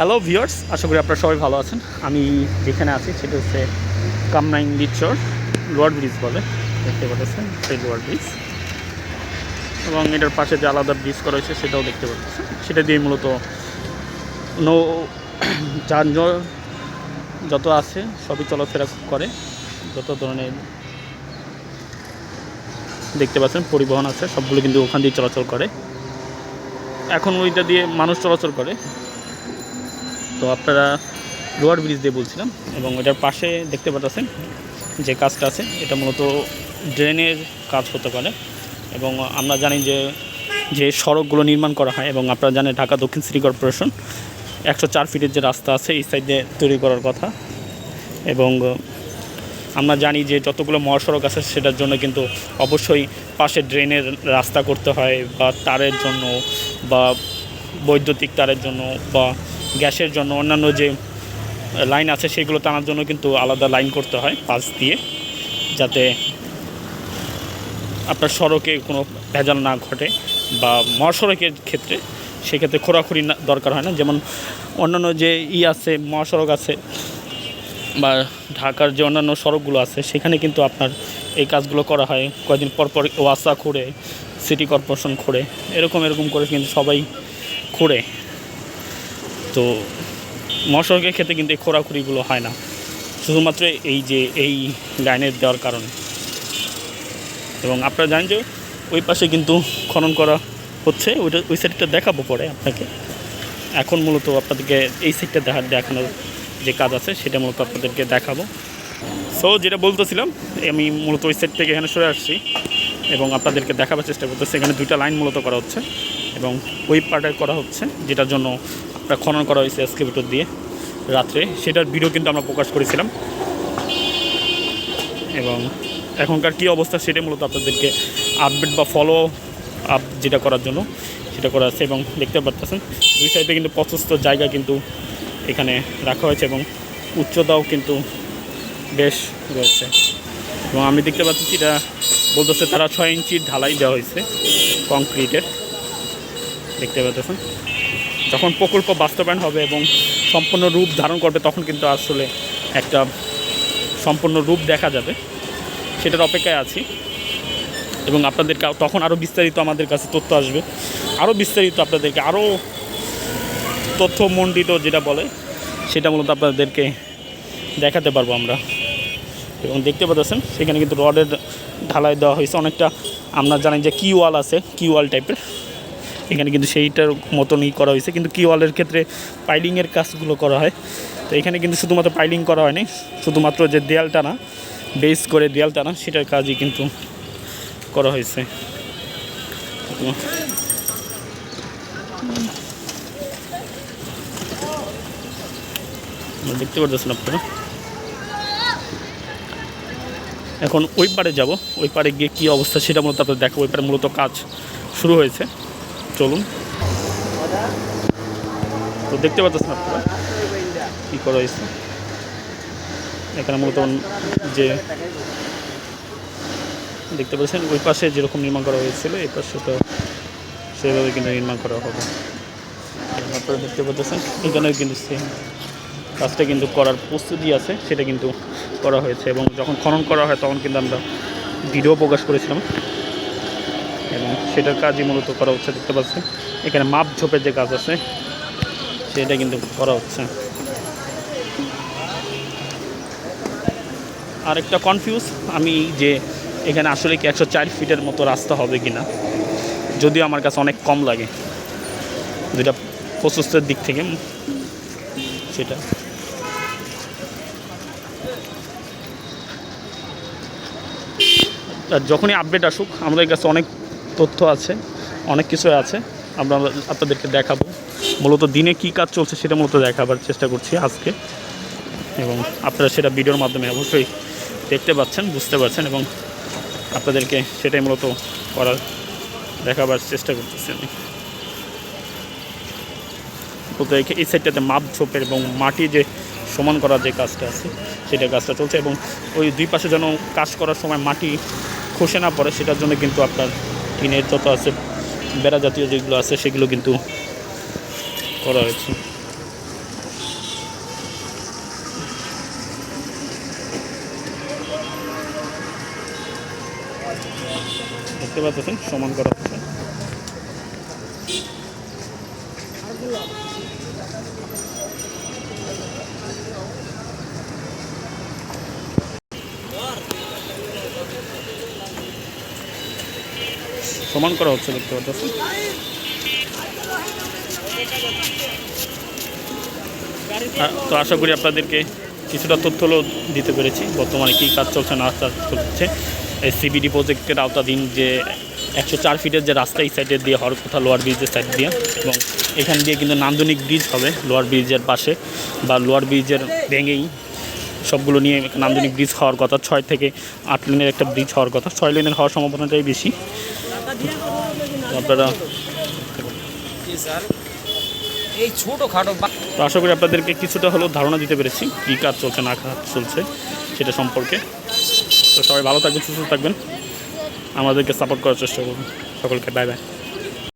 Hello viewers আশা করি আপনারা সবাই ভালো আছেন। আমি যেখানে আছি, সেটা হচ্ছে কামনাইং লিচর লোয়ার ব্রিজ বলে। দেখতে পাচ্ছেন, সেই লোয়ার ব্রিজ এবং এটার পাশে যে আলাদা ব্রিজ করা হয়েছে, সেটাও দেখতে পাচ্ছেন। সেটা দিয়ে মূলত নৌ যানজট যত আছে, সবই চলাফেরা করে। যত ধরনের দেখতে পাচ্ছেন, পরিবহন আছে, সবগুলো কিন্তু ওখান দিয়ে চলাচল করে। এখন ওইটা দিয়ে মানুষ চলাচল করে। তো আপনারা লোয়ার ব্রিজ দিয়ে বলছিলাম, এবং এটার পাশে দেখতে পাচ্ছেন যে কাজটা আছে, এটা মূলত ড্রেনের কাজ হতে পারে। এবং আমরা জানি যে যে সড়কগুলো নির্মাণ করা হয়, এবং আপনারা জানেন ঢাকা দক্ষিণ সিটি কর্পোরেশন একশো চার ফিটের যে রাস্তা আছে, এই সাইডে তৈরি করার কথা। এবং আমরা জানি যে যতগুলো মহাসড়ক আছে, সেটার জন্য কিন্তু অবশ্যই পাশে ড্রেনের রাস্তা করতে হয়, বা তারের জন্য, বা বৈদ্যুতিক তারের জন্য, বা গ্যাসের জন্য অন্যান্য যে লাইন আছে সেগুলো টানার জন্য কিন্তু আলাদা লাইন করতে হয় পাশ দিয়ে, যাতে আপনার সড়কে কোনো ভেজাল না ঘটে বা মহাসড়কের ক্ষেত্রে সেক্ষেত্রে খোরাখুরি দরকার হয় না। যেমন অন্যান্য যে ই আছে, মহাসড়ক আছে বা ঢাকার যে অন্যান্য সড়কগুলো আছে, সেখানে কিন্তু আপনার এই কাজগুলো করা হয়। কয়েকদিন পর পর ওয়াসা খুঁড়ে, সিটি কর্পোরেশন খুঁড়ে, এরকম এরকম করে কিন্তু সবাই খুঁড়ে। তো মহাসড়কের ক্ষেত্রে কিন্তু এই খোরাখুরিগুলো হয় না। শুধুমাত্র এই যে এই লাইনের দেওয়ার কারণে। এবং আপনারা জানেন যে ওই পাশে কিন্তু খনন করা হচ্ছে, ওইটা ওই সাইডটা দেখাবো পরে আপনাকে। এখন মূলত আপনাদেরকে এই সাইডটা দেখা দেখানোর যে কাজ আছে, সেটা মূলত আপনাদেরকে দেখাবো। সো যেটা বলতেছিলাম, আমি মূলত ওই সাইড থেকে এখানে সরে আসছি এবং আপনাদেরকে দেখাবার চেষ্টা করতেছি। এখানে দুইটা লাইন মূলত করা হচ্ছে এবং ওই পার্টে করা হচ্ছে, যেটার জন্য খনন করা হয়েছে এসকেভেটর দিয়ে রাত্রে। সেটার ভিডিও কিন্তু আমরা প্রকাশ করেছিলাম। এবং এখনকার কী অবস্থা সেটা মূলত আপনাদেরকে আপডেট বা ফলো আপ যেটা করার জন্য সেটা করা আছে এবং দেখতে পাচ্ছেন দুই সাইডে কিন্তু প্রশস্ত জায়গা কিন্তু এখানে রাখা হয়েছে এবং উচ্চতাও কিন্তু বেশ রয়েছে। এবং আমি দেখতে পাচ্ছি এটা বলতেছে তারা ছয় ইঞ্চির ঢালাই দেওয়া হয়েছে কংক্রিটের দেখতে পাচ্ছেন। যখন প্রকল্প বাস্তবায়ন হবে এবং সম্পূর্ণ রূপ ধারণ করবে, তখন কিন্তু আসলে একটা সম্পূর্ণ রূপ দেখা যাবে। সেটার অপেক্ষায় আছি। এবং আপনাদেরকে তখন আরও বিস্তারিত আমাদের কাছে তথ্য আসবে। আরও বিস্তারিত আপনাদেরকে আরও তথ্যমণ্ডিত যেটা বলে, সেটা মূলত আপনাদেরকে দেখাতে পারব আমরা। এবং দেখতে পাচ্ছেন, সেখানে কিন্তু রডের ঢালাই দেওয়া হয়েছে। অনেকটা আমরা জানি যে কি ওয়াল আছে কি ওয়াল টাইপের। এখানে কিন্তু সেইটার মতনই করা হয়েছে। কিন্তু কি ওয়ালের ক্ষেত্রে পাইলিংয়ের কাজগুলো করা হয়। তো এখানে কিন্তু শুধুমাত্র পাইলিং করা হয়নি, শুধুমাত্র যে দেয়াল টানা বেস করে দেয়াল টানা সেটার কাজই কিন্তু করা হয়েছে। দেখতে পাচ্ছেন আপনারা? এখন ওই পারে যাব, ওই পারে গিয়ে কী অবস্থা সেটা মূলত আপনাদের দেখাবো। ওই পারে মূলত কাজ শুরু হয়েছে। চলুন। তো দেখতে পাচ্ছেন আপনারা কী করা হয়েছে? এখানে মূলত যে দেখতে পাচ্ছেন, ওই পাশে যেরকম নির্মাণ করা হয়েছিল, এই পাশে তো সেভাবে কিন্তু নির্মাণ করা হবে। আপনারা দেখতে পাচ্ছেন, এখানেও কিন্তু সেম কাজটা কিন্তু করার প্রস্তুতি আছে, সেটা কিন্তু করা হয়েছে এবং যখন খনন করা হয় তখন কিন্তু আমরা ভিডিও প্রকাশ করেছিলাম। এবং সেটার কাজই মূলত করা হচ্ছে, দেখতে পাচ্ছেন। এখানে মাপ ঝোপের যে কাজ আছে, সেটা কিন্তু করা হচ্ছে। আরেকটা কনফিউজ আমি যে এখানে আসলে কি একশো চার ফিটের মতো রাস্তা হবে কি না যদিও আমার কাছে অনেক কম লাগে। যেটা প্রশস্তের দিক থেকে সেটা। যখনই আপডেট আসুক, আমাদের কাছে অনেক তথ্য আছে, অনেক কিছু আছে। আমরা আপনাদেরকে দেখাবো। মূলত দিনে কী কাজ চলছে সেটা মূলত দেখাবার চেষ্টা করছি আজকে। এবং আপনারা সেটা ভিডিওর মাধ্যমে অবশ্যই দেখতে পাচ্ছেন, বুঝতে পারছেন এবং আপনাদেরকে সেটাই মূলত করার, দেখাবার চেষ্টা করতেছি আমি। বলতে এই সাইডটাতে মাপ, ঝোপের এবং মাটি যে সমান করার যে কাজটা আছে, সেটা কাজটা চলছে এবং ওই দুই পাশে যেন কাজ করার সময় মাটি খসে না পড়ে, সেটার জন্য কিন্তু আপনার টিনের যত আছে, বেড়া জাতীয় যেগুলো আছে, সেগুলো কিন্তু করা হয়েছে। দেখতে পাচ্ছেন, সমান করা হচ্ছে সমান করা হচ্ছে, দেখতে পাচ্ছেন। আ- তো আশা করি আপনাদেরকে কিছুটা তথ্য দিতে পেরেছি। বর্তমানে কী কাজ চলছে, না কাজ চলছে। এই সিবিডি প্রজেক্টের আওতাধীন যে একশো চার ফিটের যে রাস্তা, এই সাইডে দিয়ে হওয়ার কথা, লোয়ার ব্রিজের সাইড দিয়ে। এবং এখান দিয়ে কিন্তু নান্দনিক ব্রিজ হবে, লোয়ার ব্রিজের পাশে। বা লোয়ার ব্রিজের ভেঙেই সবগুলো নিয়ে নান্দনিক ব্রিজ হওয়ার কথা, ছয় থেকে আট লেনের একটা ব্রিজ হওয়ার কথা। ছয় লেনের হওয়ার সম্ভাবনাটাই বেশি। আপনারা এই ছোটোখাটো তো আশা করি আপনাদেরকে কিছুটা হলেও ধারণা দিতে পেরেছি কী কাজ চলছে না কাজ চলছে সেটা সম্পর্কে। তো সবাই ভালো থাকবেন সুস্থ থাকবেন। আমাদেরকে সাপোর্ট করার চেষ্টা করুন। সকলকে বাই বাই